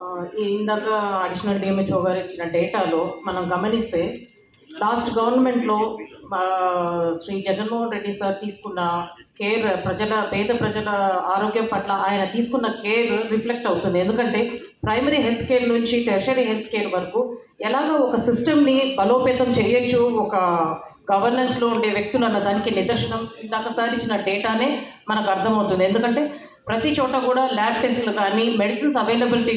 ఆ, ఈ ఇందాక అడిషనల్ డిఎంహెచ్ఓ గారు ఇచ్చిన డేటాలో మనం గమనిస్తే లాస్ట్ గవర్నమెంట్లో శ్రీ జగన్మోహన్ రెడ్డి సార్ తీసుకున్న కేర్ ప్రజల పేద ప్రజల ఆరోగ్యం పట్ల ఆయన తీసుకున్న కేర్ రిఫ్లెక్ట్ అవుతుంది. ఎందుకంటే ప్రైమరీ హెల్త్ కేర్ నుంచి టెర్షరీ హెల్త్ కేర్ వరకు ఎలాగ ఒక సిస్టమ్ని బలోపేతం చేయొచ్చు ఒక గవర్నెన్స్లో ఉండే వ్యక్తులు అన్న దానికి నిదర్శనం. ఇందాక సార్ ఇచ్చిన డేటానే మనకు అర్థమవుతుంది. ఎందుకంటే ప్రతి చోట కూడా ల్యాబ్ టెస్టులు కానీ మెడిసిన్స్ అవైలబిలిటీ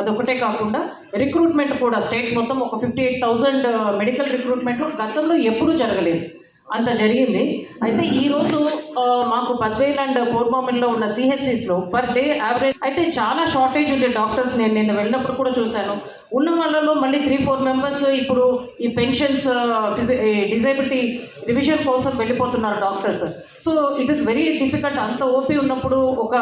అదొకటే కాకుండా రిక్రూట్మెంట్ కూడా స్టేట్ మొత్తం ఒక fifty eight thousand medical recruitment గతంలో ఎప్పుడూ జరగలేదు. అంత జరిగింది. అయితే ఈరోజు మాకు పద్వేల్ అండ్ పూర్వమిల్లో ఉన్న సిహెచ్సిస్లో పర్ డే యావరేజ్ అయితే చాలా షార్టేజ్ ఉంది డాక్టర్స్ నేను నిన్న వెళ్ళినప్పుడు కూడా చూశాను. ఉన్న వాళ్ళలో మళ్ళీ త్రీ ఫోర్ మెంబర్స్ ఇప్పుడు ఈ పెన్షన్స్ డిజైబిలిటీ రివిజన్ కోసం వెళ్ళిపోతున్నారు doctors. So it is very difficult అంత ఓపీ ఉన్నప్పుడు ఒక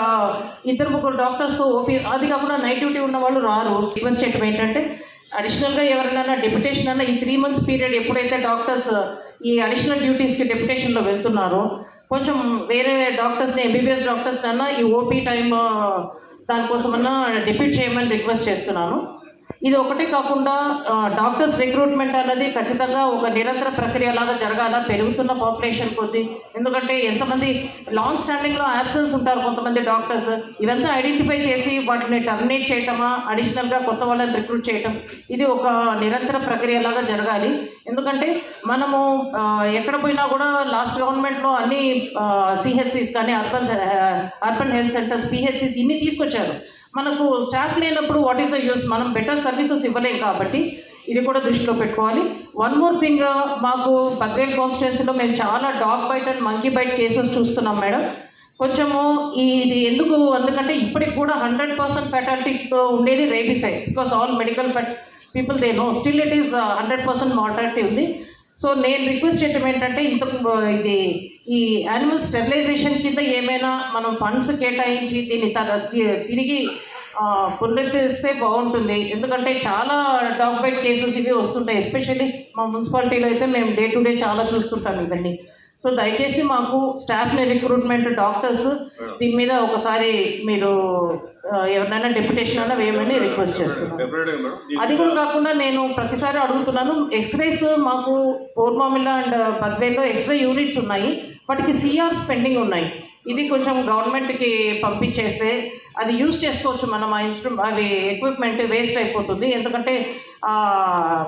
ఇద్దరు ముగ్గురు డాక్టర్స్ ఓపీ అది కాకుండా నైట్ డ్యూటీ ఉన్న వాళ్ళు రారు. రిక్వెస్ట్ చేయటం ఏంటంటే అడిషనల్గా ఎవరినైనా డెప్యుటేషన్ అన్న ఈ త్రీ మంత్స్ పీరియడ్ ఎప్పుడైతే డాక్టర్స్ ఈ అడిషనల్ డ్యూటీస్కి డెప్యుటేషన్లో వెళ్తున్నారో కొంచెం వేరే డాక్టర్స్ని ఎంబీబీఎస్ డాక్టర్స్ని అన్నా ఈ ఓపీ టైం దానికోసమన్నా డిప్యూట్ చేయమని రిక్వెస్ట్ చేస్తున్నాను. ఇది ఒకటే కాకుండా డాక్టర్స్ రిక్రూట్మెంట్ అనేది ఖచ్చితంగా ఒక నిరంతర ప్రక్రియ లాగా జరగాల పెరుగుతున్న పాపులేషన్ కొద్ది. ఎందుకంటే ఎంతమంది లాంగ్ స్టాండింగ్లో యాబ్సెన్స్ ఉంటారు కొంతమంది డాక్టర్స్. ఇవంతా ఐడెంటిఫై చేసి వాటిని టర్మినేట్ చేయటమా అడిషనల్గా కొత్త వాళ్ళని రిక్రూట్ చేయటం ఇది ఒక నిరంతర ప్రక్రియ లాగా జరగాలి. ఎందుకంటే మనము ఎక్కడ పోయినా కూడా లాస్ట్ గవర్నమెంట్లో అన్ని సిహెచ్సిస్ కానీ urban urban health centres PHCs ఇన్ని తీసుకొచ్చారు. మనకు స్టాఫ్ లేనప్పుడు వాట్ ఈస్ ద యూస్ మనం బెటర్ సర్వీసెస్ ఇవ్వలేం కాబట్టి ఇది కూడా దృష్టిలో పెట్టుకోవాలి. వన్ మోర్ థింగ్ మాకు పద్వేల్ కాన్స్టిట్యున్సీలో మేము చాలా dog bite and monkey bite cases చూస్తున్నాం మేడం. కొంచెము ఇది ఎందుకు? ఎందుకంటే ఇప్పటికి కూడా హండ్రెడ్ పర్సెంట్ ఫెటాలిటీతో ఉండేది రేబిసైడ్ because all medical people they know still it is hundred percent mortality ఉంది. సో నేను రిక్వెస్ట్ చేయటం ఏంటంటే ఇంతకు ఇది ఈ యానిమల్ స్టెరిలైజేషన్ కింద ఏమైనా మనం ఫండ్స్ కేటాయించి దీన్ని తిరిగి పునరుద్ధరిస్తే బాగుంటుంది. ఎందుకంటే చాలా డాగ్ బైట్ కేసెస్ ఇవి వస్తుంటాయి. ఎస్పెషల్లీ మా మున్సిపాలిటీలో అయితే మేము డే టు డే చాలా చూస్తుంటాం ఇవన్నీ. సో దయచేసి మాకు స్టాఫ్ని రిక్రూట్మెంట్ డాక్టర్స్ దీని మీద ఒకసారి మీరు ఎవరినైనా డెప్యుటేషన్ అయినా వేయమని రిక్వెస్ట్ చేస్తున్నాను అది కూడా కాకుండా నేను ప్రతిసారి అడుగుతున్నాను. ఎక్స్రేస్ మాకు పూర్వమిల్ల అండ్ పద్వేలో ఎక్స్రే యూనిట్స్ ఉన్నాయి. వాటికి సిఆర్స్ పెండింగ్ ఉన్నాయి. ఇది కొంచెం గవర్నమెంట్కి పంపించేస్తే అది యూజ్ చేసుకోవచ్చు మనం ఆ ఇన్స్ట్రు అవి ఎక్విప్మెంట్ వేస్ట్ అయిపోతుంది. ఎందుకంటే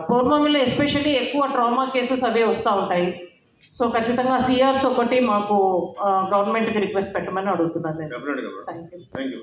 పూర్వమిల్లో ఎస్పెషల్లీ ఎక్కువ ట్రామా కేసెస్ అవే వస్తూ ఉంటాయి. సో ఖచ్చితంగా సిఆర్స్ ఒకటి మాకు గవర్నమెంట్కి రిక్వెస్ట్ పెట్టమని అడుగుతున్నాను నేను. Thank you